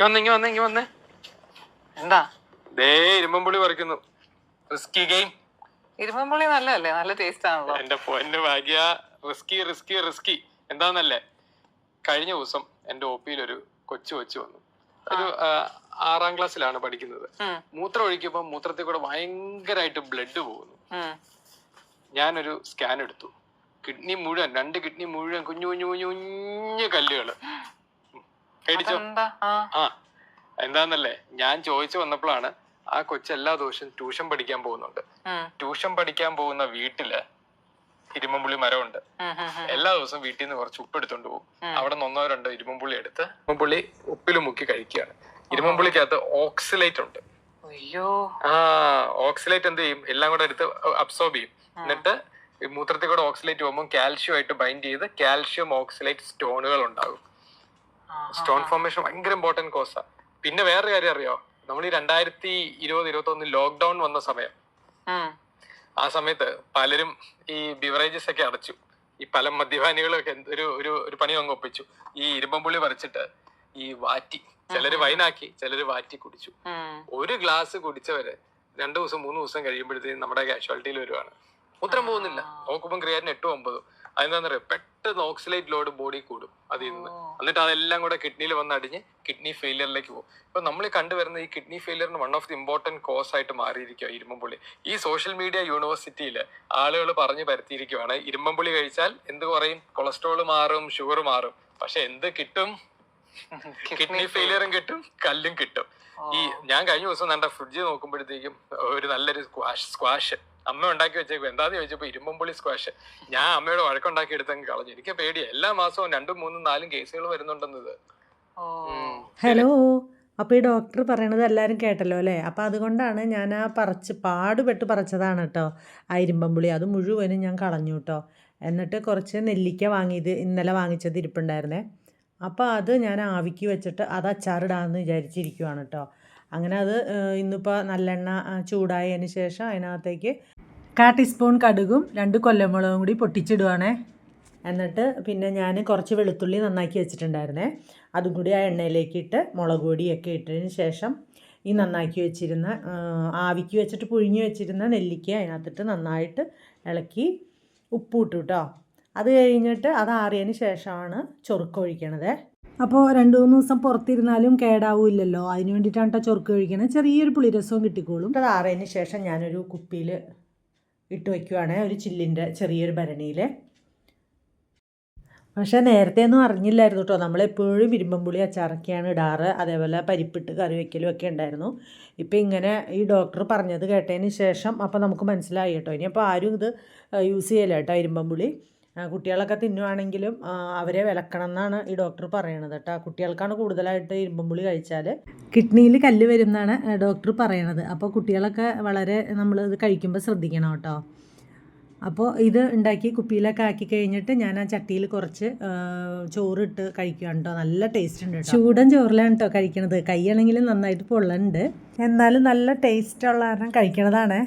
വന്നേ ഇങ്ങ വന്നേ എന്താ? ദേ ഇരുമ്പുള്ളി പറിക്കുന്നു. റിസ്കി ഗെയിം ഇരുമ്പുള്ളി നല്ലതല്ലേ? നല്ല ടേസ്റ്റ് ആണല്ലോ. എന്റെ പൊന്ന് ഭാഗ്യ. റിസ്കി റിസ്കി റിസ്കി എന്താന്നല്ലേ? കഴിഞ്ഞ ദിവസം എന്റെ ഒ പിയിൽ ഒരു കൊച്ചു കൊച്ചു വന്നു. ഒരു ആറാം ക്ലാസ്സിലാണ് പഠിക്കുന്നത്. മൂത്രം ഒഴിക്കുമ്പോൾ മൂത്രത്തിൽ കൂടെ ഭയങ്കരമായിട്ട് ബ്ലഡ് പോകുന്നു. ഞാനൊരു സ്കാൻ എടുത്തു. കിഡ്നി മുഴുവൻ രണ്ട് കിഡ്നി മുഴുവൻ കുഞ്ഞു കുഞ്ഞു കുഞ്ഞു കുഞ്ഞു കല്ലുകൾ. പേടിച്ചോ? ആ. എന്താന്നല്ലേ? ഞാൻ ചോദിച്ചു വന്നപ്പോഴാണ് ആ കൊച്ചു എല്ലാ ദിവസവും ട്യൂഷൻ പഠിക്കാൻ പോകുന്നുണ്ട്. ട്യൂഷൻ പഠിക്കാൻ പോകുന്ന വീട്ടിൽ ഇരുമ്പുള്ളി മരമുണ്ട്. എല്ലാ ദിവസവും വീട്ടിൽ നിന്ന് കുറച്ച് ഉപ്പ് എടുത്തോണ്ട് പോകും അവിടെ നിന്ന് ഒന്നോ രണ്ടോ ഇരുമ്പുള്ളി എടുത്ത് ഇരുമ്പുള്ളി ഉപ്പിൽ മുക്കി കഴിക്കുകയാണ്. ഇരുമ്പുള്ളിക്കകത്ത് ഓക്സിലേറ്റ് ഉണ്ട്. ആ ഓക്സിലേറ്റ് എന്ത് ചെയ്യും? എല്ലാം കൂടെ എടുത്ത് അബ്സോർബ് ചെയ്യും. എന്നിട്ട് മൂത്രത്തിൽ കൂടെ ഓക്സിലേറ്റ് പോകുമ്പോൾ കാൽഷ്യം ആയിട്ട് ബൈൻഡ് ചെയ്ത് കാൽഷ്യം ഓക്സിലേറ്റ് സ്റ്റോണുകൾ ഉണ്ടാകും. സ്റ്റോൺ ഫോർമേഷൻ ഭയങ്കര ഇമ്പോർട്ടന്റ് കോഴ്സാ പിന്നെ വേറൊരു കാര്യം അറിയോ? നമ്മൾ ഈ രണ്ടായിരത്തി ഇരുപത് ഇരുപത്തി ഒന്ന് ലോക്ക്ഡൌൺ വന്ന സമയം. ആ സമയത്ത് പലരും ഈ ബിവറേജസ് ഒക്കെ അടച്ചു. ഈ പല മദ്യപാനികളൊക്കെ ഒക്കെ ഒരു ഒരു ഒരു പണി അങ്ങ് ഒപ്പിച്ചു. ഈ ഇരുമ്പമ്പുള്ളി പറിച്ചിട്ട് ഈ വാറ്റി. ചിലര് വൈനാക്കി ചിലര് വാറ്റി കുടിച്ചു. ഒരു ഗ്ലാസ് കുടിച്ചവര് രണ്ടു ദിവസം മൂന്ന് ദിവസം കഴിയുമ്പോഴത്തേക്കും നമ്മുടെ കാഷ്വാലിറ്റിയിൽ വരുവാണ്. മൂത്രം പോകുന്നില്ല. നോക്കുമ്പോൾ ക്രിയാറ്റിന് എട്ടും ഒമ്പതും. അതെന്താന്ന് പറയുക പെട്ടെന്ന് ഓക്സിലേറ്റ് ലോഡ് ബോഡി കൂടും. അതിൽ നിന്ന്. എന്നിട്ട് അതെല്ലാം കൂടെ കിഡ്നിയിൽ വന്ന് അടിഞ്ഞ് കിഡ്നി ഫെയിലിയറിലേക്ക് പോകും. ഇപ്പൊ നമ്മൾ കണ്ടുവരുന്ന ഈ kidney ഫെയിലിയറിന് one of the important cause ആയിട്ട് മാറിയിരിക്കുക ഇരുമ്പുള്ളി ഈ സോഷ്യൽ മീഡിയ യൂണിവേഴ്സിറ്റിയിൽ ആളുകൾ പറഞ്ഞു പരത്തിയിരിക്കുവാണ്. ഇരുമ്പുള്ളി കഴിച്ചാൽ എന്ത് കുറയും? കൊളസ്ട്രോൾ മാറും ഷുഗർ മാറും. പക്ഷെ എന്ത് കിട്ടും? കിഡ്നി ഫെയിലിയറും കിട്ടും കല്ലും കിട്ടും. ഈ ഞാൻ കഴിഞ്ഞ ദിവസം നല്ല ഫ്രിഡ്ജ് നോക്കുമ്പോഴത്തേക്കും ഒരു നല്ലൊരു സ്ക്വാഷ് സ്ക്വാഷ് അമ്മ ഉണ്ടാക്കി വെച്ചേക്കും എന്താന്ന് ചോദിച്ചപ്പോ ഇരുമ്പുള്ളി സ്ക്വാഷ് ഞാൻ അമ്മയുടെ വഴക്കുണ്ടാക്കി എടുത്തങ്ങ് കളഞ്ഞു. എനിക്ക് പേടിയാ. എല്ലാ മാസവും രണ്ടും മൂന്നും നാലും കേസുകൾ വരുന്നുണ്ടെന്നത് ഓ. ഹലോ അപ്പോൾ ഈ ഡോക്ടർ പറയണത് എല്ലാവരും കേട്ടല്ലോ അല്ലേ? അപ്പോൾ അതുകൊണ്ടാണ് ഞാൻ ആ പറച്ച് പാടുപെട്ട് പറിച്ചതാണ് കേട്ടോ ആ ഇരുമ്പമ്പുളി അത് മുഴുവനും ഞാൻ കളഞ്ഞു കേട്ടോ എന്നിട്ട് കുറച്ച് നെല്ലിക്ക വാങ്ങിയത് ഇന്നലെ വാങ്ങിച്ചത് ഇരിപ്പുണ്ടായിരുന്നേ. അപ്പോൾ അത് ഞാൻ ആവിക്ക് വെച്ചിട്ട് അത് അച്ചാറിടാമെന്ന് വിചാരിച്ചിരിക്കുവാണ് കേട്ടോ അങ്ങനെ അത് ഇന്നിപ്പോ ഇന്നിപ്പോൾ നല്ലെണ്ണ ചൂടായതിന് ശേഷം അതിനകത്തേക്ക് കാ ടീസ്പൂൺ കടുകും രണ്ട് കൊല്ലമുളകും കൂടി പൊട്ടിച്ചിടുവാണേ. എന്നിട്ട് പിന്നെ ഞാൻ കുറച്ച് വെളുത്തുള്ളി നന്നാക്കി വെച്ചിട്ടുണ്ടായിരുന്നേ. അതും കൂടി ആ എണ്ണയിലേക്ക് ഇട്ട് മുളക് പൊടിയൊക്കെ ഇട്ടതിന് ശേഷം ഈ നന്നാക്കി വെച്ചിരുന്ന ആവിക്ക് വെച്ചിട്ട് പുഴുങ്ങി വെച്ചിരുന്ന നെല്ലിക്ക അതിനകത്തിട്ട് നന്നായിട്ട് ഇളക്കി ഉപ്പ് ഇട്ടു കേട്ടോ അത് കഴിഞ്ഞിട്ട് അത് ആറിയതിന് ശേഷമാണ് ചൊറുക്ക് ഒഴിക്കണത്. അപ്പോൾ രണ്ട് മൂന്ന് ദിവസം പുറത്തിരുന്നാലും കേടാവില്ലല്ലോ. അതിന് വേണ്ടിയിട്ടാണ് കേട്ടോ ചൊറുക്ക് ഒഴിക്കണത് ചെറിയൊരു പുളിരസവും കിട്ടിക്കോളും. അത് ആറിയതിന് ശേഷം ഞാനൊരു കുപ്പിയിൽ ഇട്ട് വയ്ക്കുവാണ് ഒരു ചില്ലിന്റെ ചെറിയൊരു ഭരണിയിൽ. പക്ഷേ നേരത്തെ ഒന്നും അറിഞ്ഞില്ലായിരുന്നു കേട്ടോ. നമ്മളെപ്പോഴും ഇരുമ്പമ്പുളി അച്ചാറൊക്കെയാണ് ഇടാറ്. അതേപോലെ പരിപ്പിട്ട് കറി വയ്ക്കലും ഒക്കെ ഉണ്ടായിരുന്നു. ഇപ്പം ഇങ്ങനെ ഈ ഡോക്ടർ പറഞ്ഞത് കേട്ടതിന് ശേഷം അപ്പോൾ നമുക്ക് മനസ്സിലായി കേട്ടോ. ഇനിയപ്പോൾ ആരും ഇത് യൂസ് ചെയ്യില്ല കേട്ടോ ഇരുമ്പമ്പുളി കുട്ടികളൊക്കെ തിന്നുവാണെങ്കിലും അവരെ വിലക്കണം എന്നാണ് ഈ ഡോക്ടർ പറയണത് കേട്ടോ. കുട്ടികൾക്കാണ് കൂടുതലായിട്ട് ഇരുമ്പുള്ളി കഴിച്ചാൽ. കിഡ്നിയിൽ കല്ല് വരുമെന്നാണ് ഡോക്ടർ പറയണത്. അപ്പോൾ കുട്ടികളൊക്കെ വളരെ നമ്മൾ ഇത് കഴിക്കുമ്പോൾ ശ്രദ്ധിക്കണം കേട്ടോ. അപ്പോൾ ഇത് ഉണ്ടാക്കി കുപ്പിയിലൊക്കെ ആക്കി കഴിഞ്ഞിട്ട് ഞാൻ ആ ചട്ടിയിൽ കുറച്ച് ചോറിട്ട് കഴിക്കുകയാണ് കേട്ടോ. നല്ല ടേസ്റ്റ് ഉണ്ട് ചൂടൻ ചോറിലാണ് കേട്ടോ കഴിക്കണത്. കൈയാണെങ്കിലും നന്നായിട്ട് പൊള്ളുന്നുണ്ട് എന്നാലും നല്ല ടേസ്റ്റ് ഉള്ള കാരണം കഴിക്കണതാണ്.